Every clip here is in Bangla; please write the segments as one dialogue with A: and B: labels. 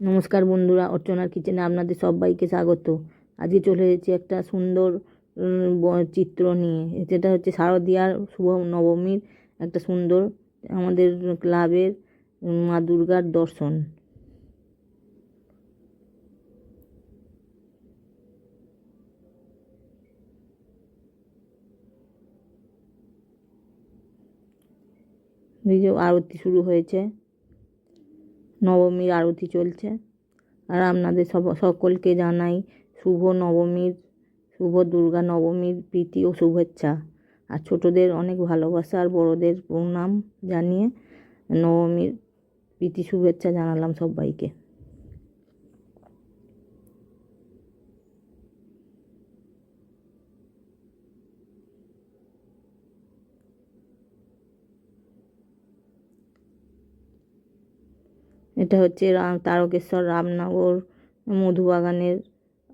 A: নমস্কার বন্ধুরা, অর্চনার কিচেনে আপনাদের সবাইকে স্বাগত। আজকে চলে এসেছি একটা সুন্দর চিত্র নিয়ে। যেটা হচ্ছে শারদীয়ার শুভ নবমীর একটা সুন্দর আমাদের ক্লাবের মা দুর্গার দর্শন। আরতি শুরু হয়েছে। নবমীর আরতি চলছে। আর আপনাদের সব, সকলকে জানাই শুভ নবমীর, শুভ দুর্গা নবমীর প্রীতি ও শুভেচ্ছা। আর ছোটদের অনেক ভালোবাসা আর বড়দের প্রণাম জানিয়ে নবমীর প্রীতি শুভেচ্ছা জানালাম সবাইকে। এটা হচ্ছে রাম, তারকেশ্বর, রামনগর, মধুবাগানের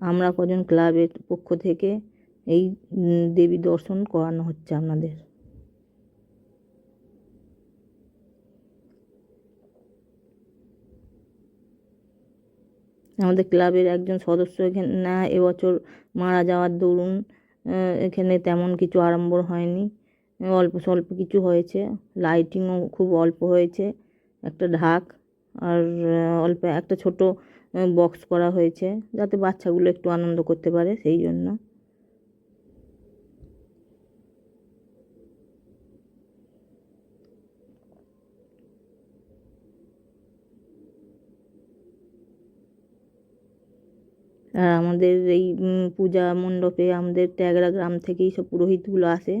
A: আমরা কজন ক্লাবের পক্ষ থেকে এই দেবী দর্শন করানো হচ্ছে আপনাদের। আমাদের ক্লাবের একজন সদস্য এখানে না এবছর মারা যাওয়ার দরুন এখানে তেমন কিছু আড়ম্বর হয়নি। অল্প স্বল্প কিছু হয়েছে লাইটিংও খুব অল্প হয়েছে, একটা ঢাক। আর অল্প একটা ছোট বক্স করা হয়েছে যাতে বাচ্চাগুলো একটু আনন্দ করতে পারে সেই জন্য। আর আমাদের এই পূজা মণ্ডপে আমাদের ট্যাগরা গ্রাম থেকেই সব পুরোহিতগুলো আসে।